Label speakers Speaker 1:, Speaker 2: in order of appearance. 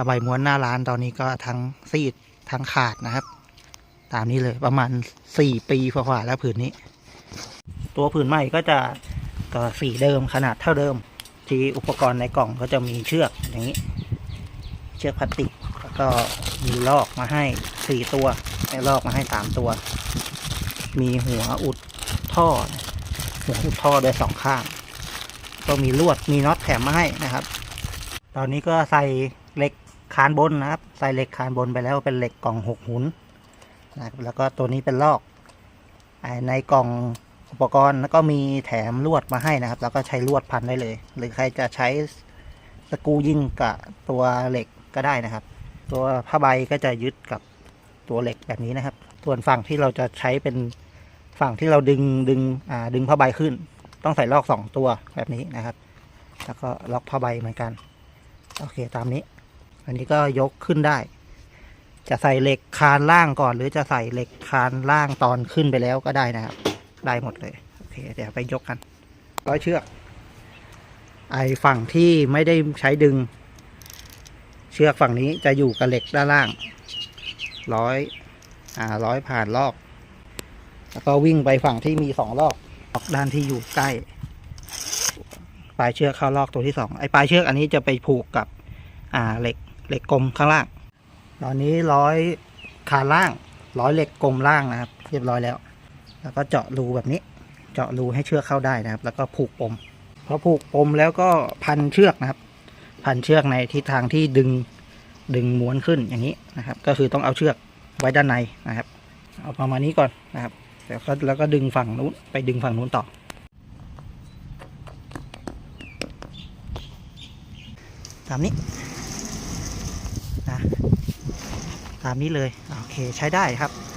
Speaker 1: ผ้าใบม้วนหน้าร้านตอนนี้ก็ทั้งซีดทั้งขาดนะครับ ตามนี้เลยประมาณสี่ปีกว่าแล้วผืนนี้ ตัวผืนใหม่ก็จะก็สีเดิมขนาดเท่าเดิม ที่อุปกรณ์ในกล่องก็จะมีเชือกอย่างนี้ เชือกพลาสติกแล้วก็มีลอกมาให้สี่ตัวแม่ลอกมาให้สามตัว มีหัวอุดท่อหัวอุดท่อโดยสองข้างก็มีลวดมีน็อตแถมมาให้นะครับ ตอนนี้ก็ใส่เหล็ก คานบนนะครับใส่เหล็กคานบนไปแล้วเป็นเหล็กกล่องหกหุนนะครับแล้วก็ตัวนี้เป็นลอกในกล่องอุปกรณ์แล้วก็มีแถมลวดมาให้นะครับ แล้วก็ใช้ลวดพันได้เลย หรือใครจะใช้สกูยิงกับตัวเหล็กก็ได้นะครับ ตัวผ้าใบก็จะยึดกับตัวเหล็กแบบนี้นะครับ ส่วนฝั่งที่เราจะใช้เป็นฝั่งที่เราดึงดึงอ่าดึงผ้าใบขึ้น ต้องใส่ลอกสองตัวแบบนี้นะครับ แล้วก็ล็อกผ้าใบเหมือนกัน โอเคตามนี้ อันนี้ก็ยกขึ้นได้ จะใส่เหล็กคานล่างก่อน หรือจะใส่เหล็กคานล่างตอนขึ้นไปแล้วก็ได้นะครับ ได้หมดเลย โอเค เดี๋ยวไปยกกัน ร้อยเชือก ไอฝั่งที่ไม่ได้ใช้ดึง เชือกฝั่งนี้จะอยู่กับเหล็กด้านล่าง ร้อย อ่า ร้อยผ่านลอกแล้วก็วิ่งไปฝั่งที่มีสองลอกลอกด้านที่อยู่ใกล้ปลายเชือกเข้าลอกตัวที่สองไอ้ปลายเชือกอันนี้จะไปผูกกับ อ่าเหล็ก เหล็กกลมข้างล่าง ตอนนี้ร้อยคานล่าง ร้อยเหล็กกลมล่างนะครับ เรียบร้อยแล้ว แล้วก็เจาะรูแบบนี้ เจาะรูให้เชือกเข้าได้นะครับ แล้วก็ผูกปมพอผูกปมแล้วก็พันเชือกนะครับ พันเชือกในทิศทางที่ดึงดึงม้วนขึ้นอย่างนี้นะครับ ก็คือต้องเอาเชือกไว้ด้านในนะครับ เอาประมาณนี้ก่อนนะครับแล้วก็แล้วก็ดึงฝั่งนู้นไปดึงฝั่งนู้นต่อ ตามนี้นะ ตามนี้เลย โอเคใช้ได้ครับ